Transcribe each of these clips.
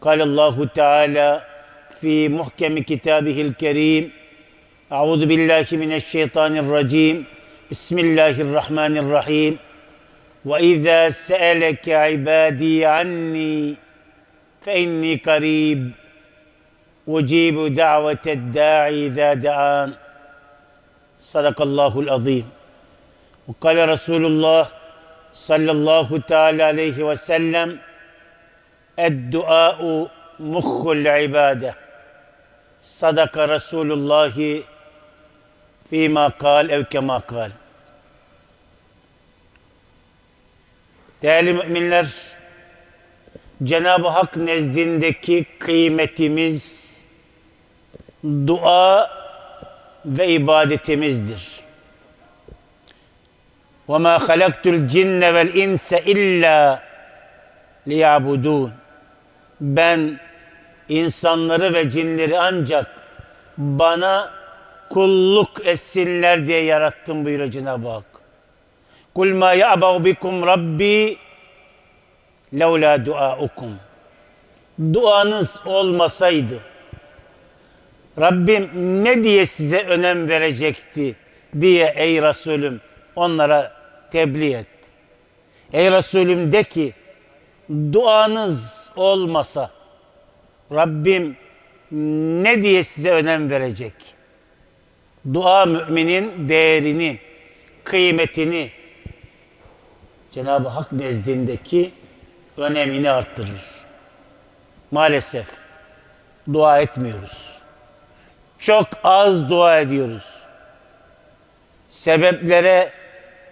قال الله تعالى في محكم كتابه الكريم أعوذ بالله من الشيطان الرجيم بسم الله الرحمن الرحيم. وإذا سألك عبادي عني فإني قريب أجيب دعوة الداعي إذا دعان. صدق الله العظيم. وقال رسول الله sallallahu teala aleyhi ve sellem Eddua'u mukhul ibade Sadaka Resulullahi fîmâ kal ev kemâ kal Değerli müminler, Cenab-ı Hak nezdindeki kıymetimiz dua ve ibadetimizdir. وَمَا خَلَقْتُ الْجِنَّ وَالْاِنْسَ اِلَّا لِيَعْبُدُونَ ben insanları ve cinleri ancak bana kulluk etsinler diye yarattım buyuruyor Cenab-ı Hak. Kul ma ya'ba'u bikum rabbi levla duaukum. Duanız olmasaydı Rabbim ne diye size önem verecekti diye ey Resulüm onlara tebliğ et. Ey Resulüm de ki duanız olmasa Rabbim ne diye size önem verecek? Dua müminin değerini, kıymetini Cenab-ı Hak nezdindeki önemini arttırır. Maalesef dua etmiyoruz. Çok az dua ediyoruz. Sebeplere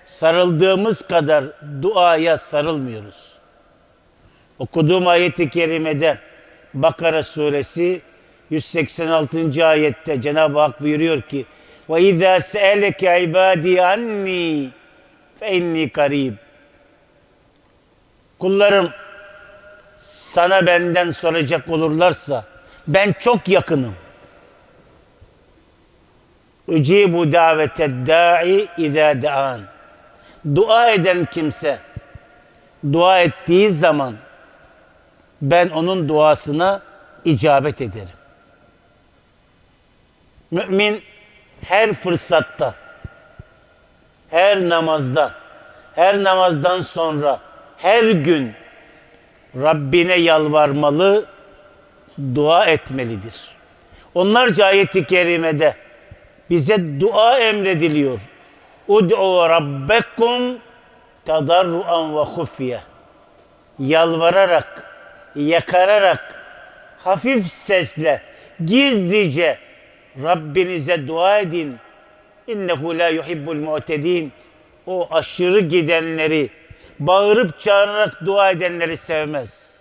sarıldığımız kadar duaya sarılmıyoruz. Okuduğum ayeti kerimede Bakara suresi 186. ayette Cenab-ı Hak buyuruyor ki ve izâ se'eleke ibâdî anni fe inni karib. Kullarım sana benden soracak olurlarsa ben çok yakınım. Ücibu daveted da'i izâ da'an. Dua eden kimse dua ettiği zaman ben onun duasına icabet ederim. Mümin her fırsatta, her namazda, her namazdan sonra, her gün Rabbine yalvarmalı, dua etmelidir. Onlarca ayeti kerimede bize dua emrediliyor. Ud'u rabbekum tadarruan ve hufiye. Yalvararak, yakararak, hafif sesle, gizlice Rabbinize dua edin. İnnehu la yuhibbul mu'tedin. O aşırı gidenleri, bağırıp çağırarak dua edenleri sevmez.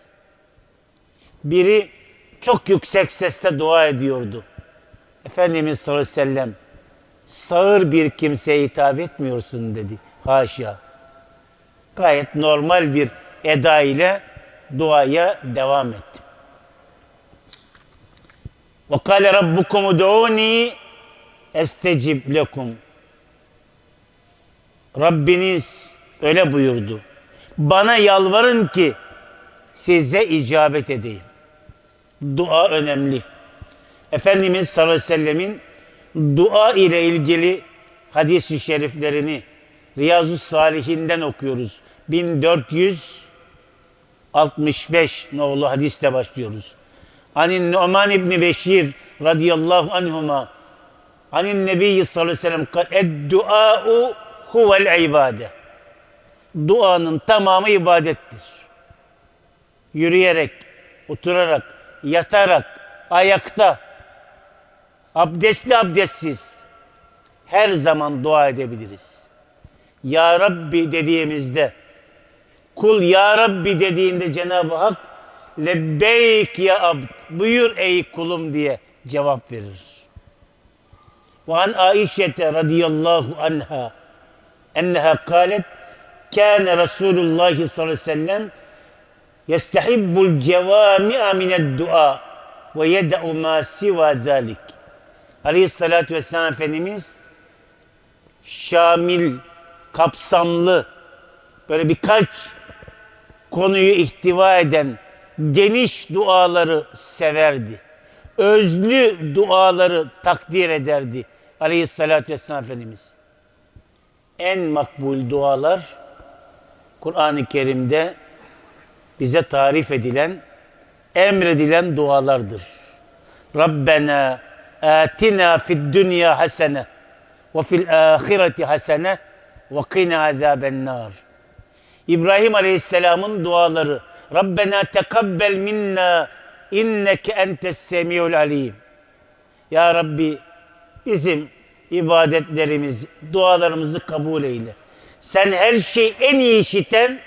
Biri çok yüksek sesle dua ediyordu. Efendimiz sallallahu aleyhi ve sellem sağır bir kimseye hitap etmiyorsun dedi. Haşa. Gayet normal bir eda ile duaya devam etti. Ve kâle rabbukum ud'ûni estecib lekum. Rabbiniz öyle buyurdu. Bana yalvarın ki size icabet edeyim. Dua önemli. Efendimiz sallallahu aleyhi ve sellemin dua ile ilgili hadis-i şeriflerini Riyazu Salihinden okuyoruz. 1400 65 nolu hadisle başlıyoruz. Anin Numan İbni Beşir radıyallahu anhuma Anin Nebiyyi sallallahu aleyhi ve sellem kal Ed-dua'u huvel ibade. Duanın tamamı ibadettir. Yürüyerek, oturarak, yatarak, ayakta, abdestli abdestsiz her zaman dua edebiliriz. Ya Rabbi dediğimizde, kul Ya Rabbi dediğinde Cenab-ı Hak lebbeyk ya abd, buyur ey kulum diye cevap verir. Ve an Aişete radıyallahu anha enneha kalet kâne Resulullah sallallahu aleyhi ve sellem yestehibbul cevâmi'a mined dua ve yed'u ma siva zâlik. Aleyhissalatü vesselam Efendimiz şamil, kapsamlı, böyle birkaç konuyu ihtiva eden geniş duaları severdi. Özlü duaları takdir ederdi Aleyhissalatü vesselam Efendimiz. En makbul dualar Kur'an-ı Kerim'de bize tarif edilen, emredilen dualardır. Rabbena atina fid dünya hasene ve fil ahireti hasene ve qina azaben nar. İbrahim Aleyhisselam'ın duaları. Rabbena tekabbel minna inneke entes semiul alim. Ya Rabbi bizim ibadetlerimiz, dualarımızı kabul eyle. Sen her şeyi en iyi işiten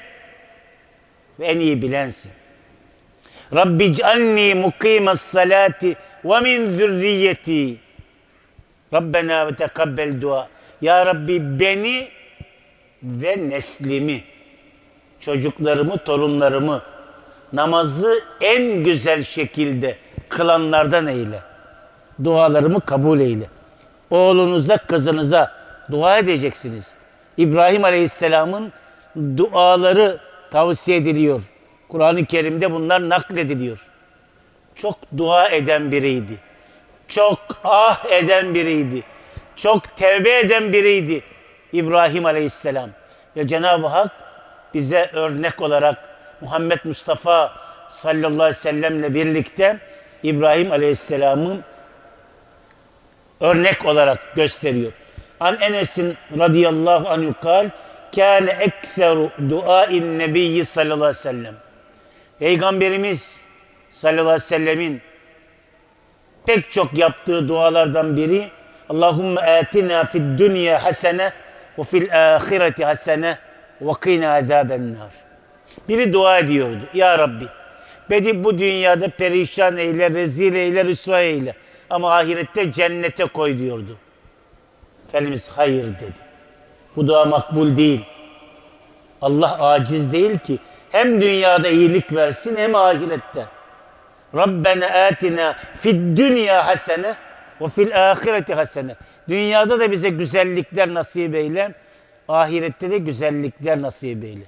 ve en iyi bilensin. Rabbi c'alni mukimes salati ve min zürriyeti. Rabbena ve tekabbel dua. Ya Rabbi beni ve neslimi, çocuklarımı, torunlarımı namazı en güzel şekilde kılanlardan eyle. Dualarımı kabul eyle. Oğlunuza, kızınıza dua edeceksiniz. İbrahim Aleyhisselam'ın duaları tavsiye ediliyor. Kur'an-ı Kerim'de bunlar naklediliyor. Çok dua eden biriydi. Çok ah eden biriydi. Çok tevbe eden biriydi İbrahim Aleyhisselam. Ve Cenab-ı Hak bize örnek olarak Muhammed Mustafa sallallahu aleyhi ve sellemle birlikte İbrahim Aleyhisselam'ı örnek olarak gösteriyor. An Enes'in radıyallahu anhu kal kâne ekseru duain nebiyyi sallallahu aleyhi ve sellem. Peygamberimiz sallallahu aleyhi ve sellemin pek çok yaptığı dualardan biri Allahümme atina fid dünya hasene ve fil ahireti hasene qina azaben nar. Biri dua ediyordu. Ya Rabbi beni bu dünyada perişan eyle, rezil eyle, rüsva eyle. Ama ahirette cennete koy diyordu. Efendimiz hayır dedi. Bu dua makbul değil. Allah aciz değil ki hem dünyada iyilik versin hem ahirette. Rabbena atina fid dünya hasene ve fil ahireti hasene. Dünyada da bize güzellikler nasip eyle. Ahirette de güzellikler nasip eyle.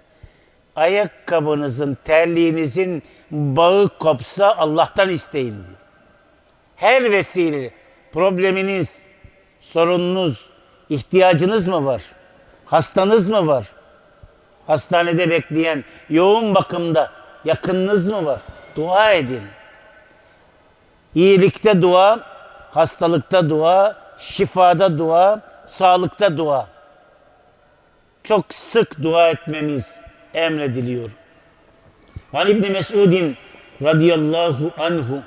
Ayakkabınızın, terliğinizin bağı kopsa Allah'tan isteyin diyor. Her vesile probleminiz, sorununuz, ihtiyacınız mı var? Hastanız mı var? Hastanede bekleyen, yoğun bakımda yakınınız mı var? Dua edin. İyilikte dua, hastalıkta dua, şifada dua, sağlıkta dua. Çok sık dua etmemiz emrediliyor. Van İbni Mesudin radıyallahu anhu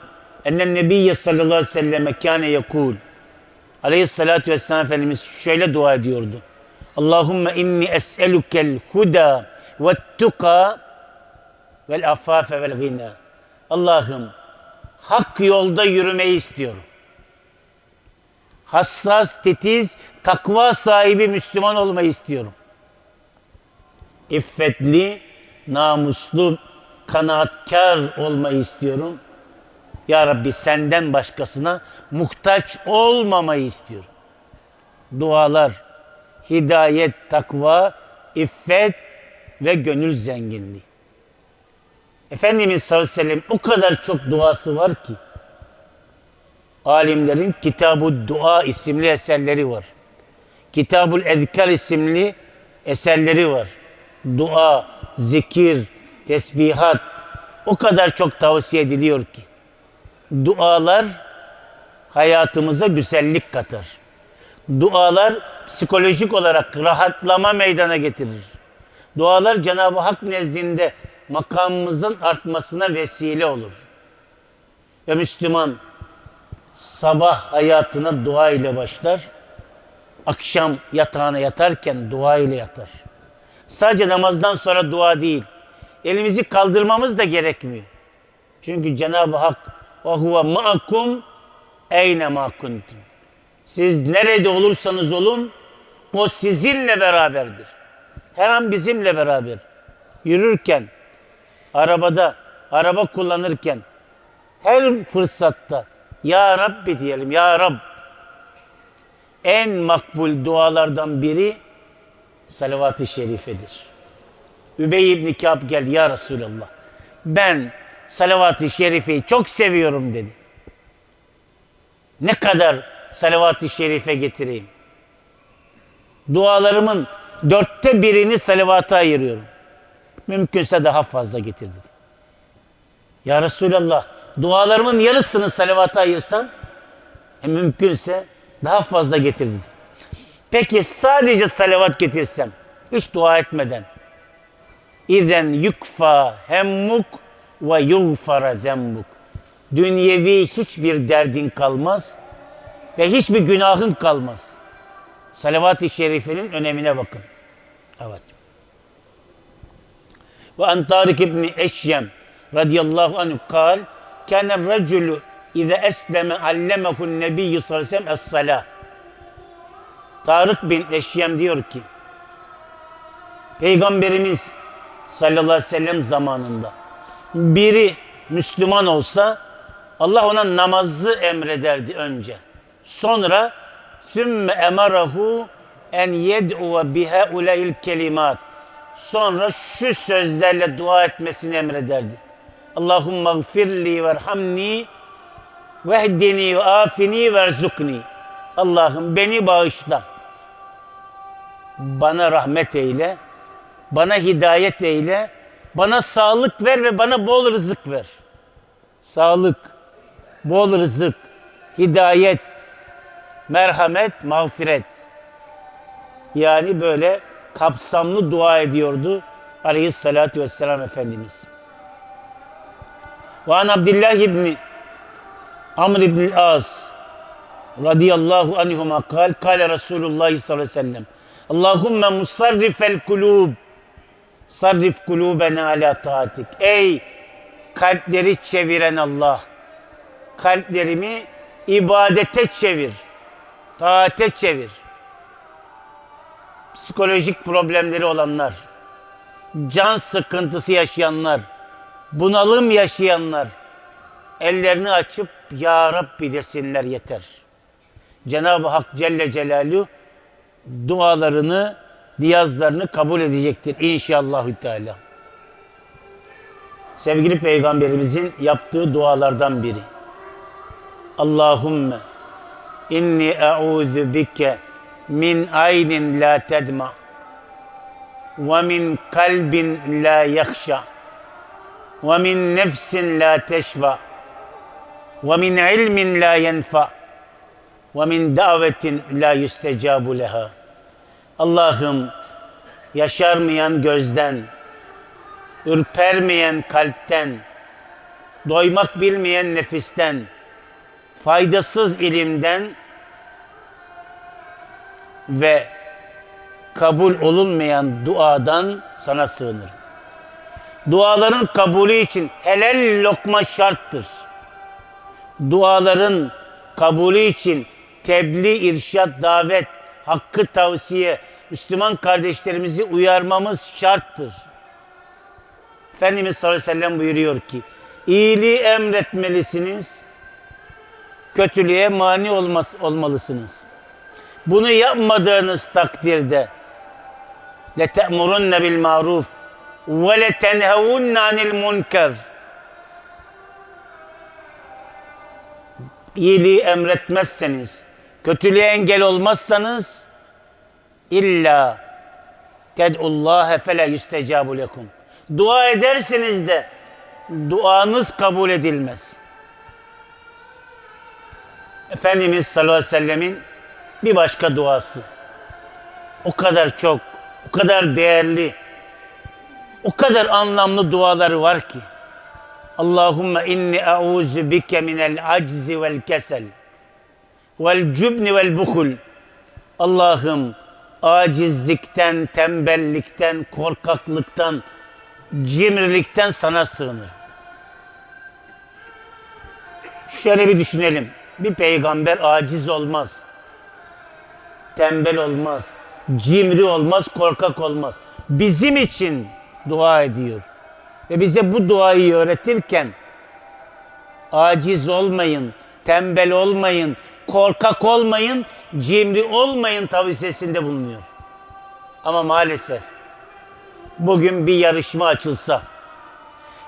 ennen nebiyye sallallahu aleyhi ve selleme kâne yekul aleyhissalatü vesselam Efendimiz şöyle dua ediyordu. Allahümme inni es'elukel huda ve tuka vel afafe vel gina. Allah'ım hak yolda yürümeyi istiyorum. Hassas, titiz, takva sahibi Müslüman olmayı istiyorum. İffetli, namuslu, kanaatkar olmayı istiyorum. Ya Rabbi senden başkasına muhtaç olmamayı istiyorum. Dualar, hidayet, takva, iffet ve gönül zenginliği. Efendimiz sallallahu aleyhi ve sellem o kadar çok duası var ki alimlerin Kitab-ı Dua isimli eserleri var. Kitabul Ezkar isimli eserleri var. Dua, zikir, tesbihat, o kadar çok tavsiye ediliyor ki. Dualar hayatımıza güzellik katar. Dualar psikolojik olarak rahatlama meydana getirir. Dualar Cenab-ı Hak nezdinde makamımızın artmasına vesile olur. Ve Müslüman sabah hayatına dua ile başlar. Akşam yatağına yatarken dua ile yatar. Sadece namazdan sonra dua değil. Elimizi kaldırmamız da gerekmiyor. Çünkü Cenab-ı Hak ve huve ma'akum eyne ma kuntum. Siz nerede olursanız olun o sizinle beraberdir. Her an bizimle beraber. Yürürken, arabada, araba kullanırken her fırsatta Ya Rabbi diyelim. Ya Rab. En makbul dualardan biri salavat-ı şerifedir. Übey ibn Kâb geldi ya Resulallah. Ben salavat-ı şerifeyi çok seviyorum dedi. Ne kadar salavat-ı şerife getireyim? Dualarımın dörtte birini salavata ayırıyorum. Mümkünse daha fazla getir dedi. Ya Resulallah dualarımın yarısını salavata ayırsam e, mümkünse daha fazla getir dedi. Peki sadece salavat getirsem hiç dua etmeden İzen yukfa hemmuk ve yugfara zembuk. Dünyevi hiçbir derdin kalmaz ve hiçbir günahın kalmaz. Salavat-ı şerifenin önemine bakın. Evet. Ve an Tarık İbni Eşyem radıyallahu anh kal kâne raculu İze esleme allemehun nebiyyü sallallahu aleyhi ve sellem es-salâh. Tarık bin Eşyem diyor ki Peygamberimiz sallallahu aleyhi ve sellem zamanında biri Müslüman olsa Allah ona namazı emrederdi önce. Sonra sümme emarahu en yed'u biha ulayil kelimat. Sonra şu sözlerle dua etmesini emrederdi. Allahümme gfirli verhamni vehdini ve afini verzukni. Allah'ım beni bağışla. Bana rahmet eyle. Bana hidayet eyle. Bana sağlık ver ve bana bol rızık ver. Sağlık, bol rızık, hidayet, merhamet, mağfiret. Yani böyle kapsamlı dua ediyordu aleyhissalatü vesselam Efendimiz. Ve an Abdullah ibni Amr ibn As radıyallahu anhuma kal kale Resulullah sallallahu aleyhi ve sellem Allahümme musarrifel kulub. Sarrif kulubena ala taatik. Ey kalpleri çeviren Allah. Kalplerimi ibadete çevir. Taate çevir. Psikolojik problemleri olanlar can sıkıntısı yaşayanlar bunalım yaşayanlar ellerini açıp Ya Rabbi desinler yeter. Cenab-ı Hak Celle Celaluhu dualarını, niyazlarını kabul edecektir inşallahü teala. Sevgili Peygamberimizin yaptığı dualardan biri. Allahümme inni e'udhu bike min aynin la tedma ve min kalbin la yakhşa ve min nefsin la teşba ve min ilmin la yenfa ve min davetin la yüstecabu leha. Allah'ım yaşarmayan gözden, ürpermeyen kalpten, doymak bilmeyen nefisten, faydasız ilimden ve kabul olunmayan duadan sana sığınırım. Duaların kabulü için helal lokma şarttır. Duaların kabulü için tebliğ, irşat, davet, hakkı tavsiye, Müslüman kardeşlerimizi uyarmamız şarttır. Efendimiz sallallahu aleyhi ve sellem buyuruyor ki, iyiliği emretmelisiniz, kötülüğe mani olmaz, olmalısınız. Bunu yapmadığınız takdirde لَتَأْمُرُنَّ بِالْمَعْرُوفِ وَلَتَنْهَوُنَّ عَنِ الْمُنْكَرِ iyiliği emretmezseniz, kötülüğe engel olmazsanız illa ted'ullâhe fele yüstecabu lekum. Dua edersiniz de duanız kabul edilmez. Efendimiz sallallahu aleyhi ve sellemin bir başka duası. O kadar çok, o kadar değerli, o kadar anlamlı duaları var ki. Allahümme inni e'uzu bike minel aczi vel kesel vel cübni vel buhul. Allah'ım acizlikten, tembellikten, korkaklıktan, cimrilikten sana sığınır. Şöyle bir düşünelim. Bir peygamber aciz olmaz. Tembel olmaz. Cimri olmaz, korkak olmaz. Bizim için dua ediyor. Ve bize bu duayı öğretirken aciz olmayın, tembel olmayın, korkak olmayın, cimri olmayın tavsiyesinde bulunuyor. Ama maalesef bugün bir yarışma açılsa,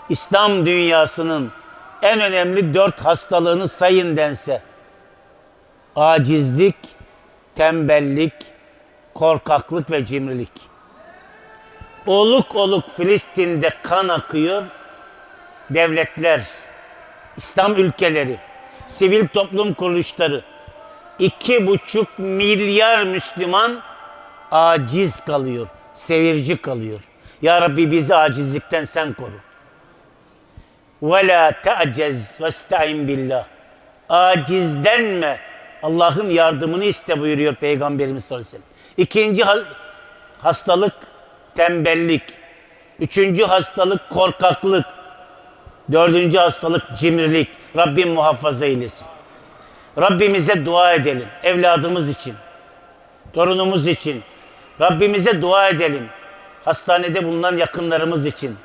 İslam dünyasının en önemli dört hastalığını sayın dense, acizlik, tembellik, korkaklık ve cimrilik. Oluk oluk Filistin'de kan akıyor, devletler, İslam ülkeleri, sivil toplum kuruluşları, iki buçuk milyar Müslüman aciz kalıyor, sevirci kalıyor. Ya Rabbi bizi acizlikten sen koru. Ve la te'cez ve sta'in billah. Acizlenme. Allah'ın yardımını iste buyuruyor Peygamberimiz sallallahu aleyhi ve sellem. İkinci ha- hastalık tembellik. Üçüncü hastalık korkaklık. Dördüncü hastalık cimrilik. Rabbim muhafaza eylesin. Rabbimize dua edelim. Evladımız için. Torunumuz için. Rabbimize dua edelim. Hastanede bulunan yakınlarımız için.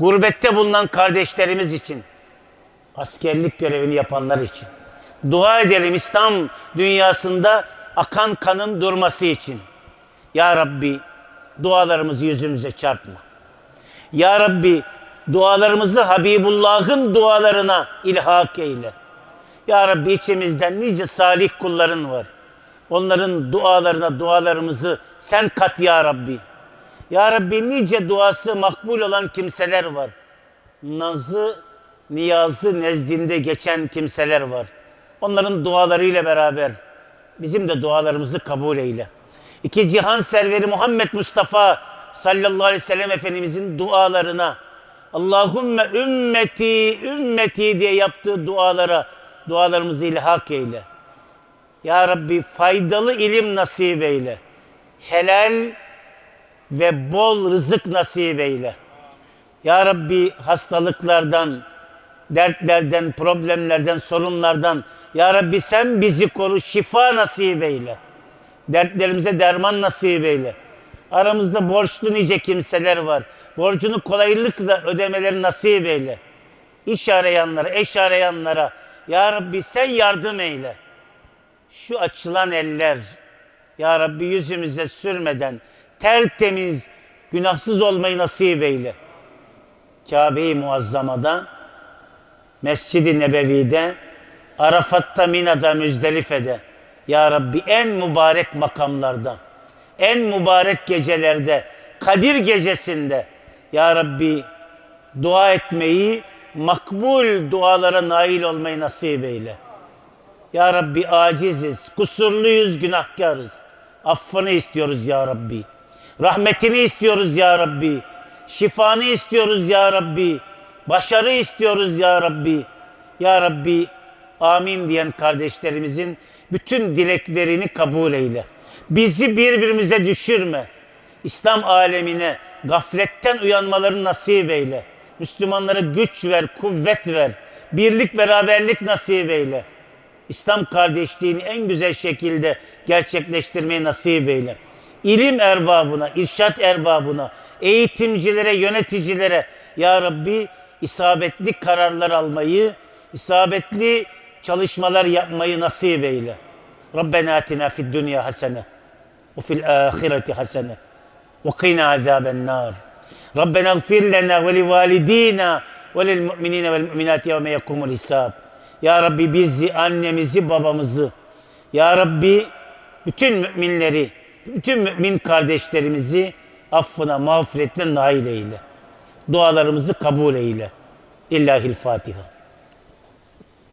Gurbette bulunan kardeşlerimiz için. Askerlik görevini yapanlar için. Dua edelim İslam dünyasında akan kanın durması için. Ya Rabbi dualarımızı yüzümüze çarpma. Ya Rabbi dualarımızı Habibullah'ın dualarına ilhak eyle. Ya Rabbi içimizden nice salih kulların var. Onların dualarına dualarımızı sen kat ya Rabbi. Ya Rabbi nice duası makbul olan kimseler var. Nazı, niyazı nezdinde geçen kimseler var. Onların dualarıyla beraber bizim de dualarımızı kabul eyle. İki cihan serveri Muhammed Mustafa sallallahu aleyhi ve sellem Efendimizin dualarına Allahümme ümmeti ümmeti diye yaptığı dualara dualarımızı ilhak eyle. Ya Rabbi faydalı ilim nasip eyle. Helal ve bol rızık nasip eyle. Ya Rabbi hastalıklardan, dertlerden, problemlerden, sorunlardan Ya Rabbi sen bizi koru, şifa nasip eyle. Dertlerimize derman nasip eyle. Aramızda borçlu nice kimseler var. Borcunu kolaylıkla ödemeleri nasip eyle. İş arayanlara, eş arayanlara Ya Rabbi sen yardım eyle. Şu açılan eller Ya Rabbi yüzümüze sürmeden tertemiz, günahsız olmayı nasip eyle. Kabe-i Muazzama'da, Mescid-i Nebevi'de, Arafat'ta, Mina'da, Müzdelife'de, Ya Rabbi en mübarek makamlarda, en mübarek gecelerde, Kadir gecesinde, Ya Rabbi dua etmeyi, makbul dualara nail olmayı nasip eyle. Ya Rabbi aciziz, kusurluyuz, günahkarız. Affını istiyoruz Ya Rabbi. Rahmetini istiyoruz Ya Rabbi. Şifanı istiyoruz Ya Rabbi. Başarı istiyoruz Ya Rabbi. Ya Rabbi amin diyen kardeşlerimizin bütün dileklerini kabul eyle. Bizi birbirimize düşürme. İslam alemine gafletten uyanmaları nasip eyle. Müslümanlara güç ver, kuvvet ver. Birlik, beraberlik nasip eyle. İslam kardeşliğini en güzel şekilde gerçekleştirmeyi nasip eyle. İlim erbabına, irşat erbabına, eğitimcilere, yöneticilere Ya Rabbi isabetli kararlar almayı, isabetli çalışmalar yapmayı nasip eyle. Rabbena atina fid dünya hasene ve fil ahireti hasene lena ve li validina ve lil mu'minina vel mu'minati yevme yekumul hisab. Ya Rabbi bizi, annemizi, babamızı, Ya Rabbi bütün müminleri, bütün mümin kardeşlerimizi affına, mağfiretine nail eyle. Dualarımızı kabul eyle. Lillahil Fatiha.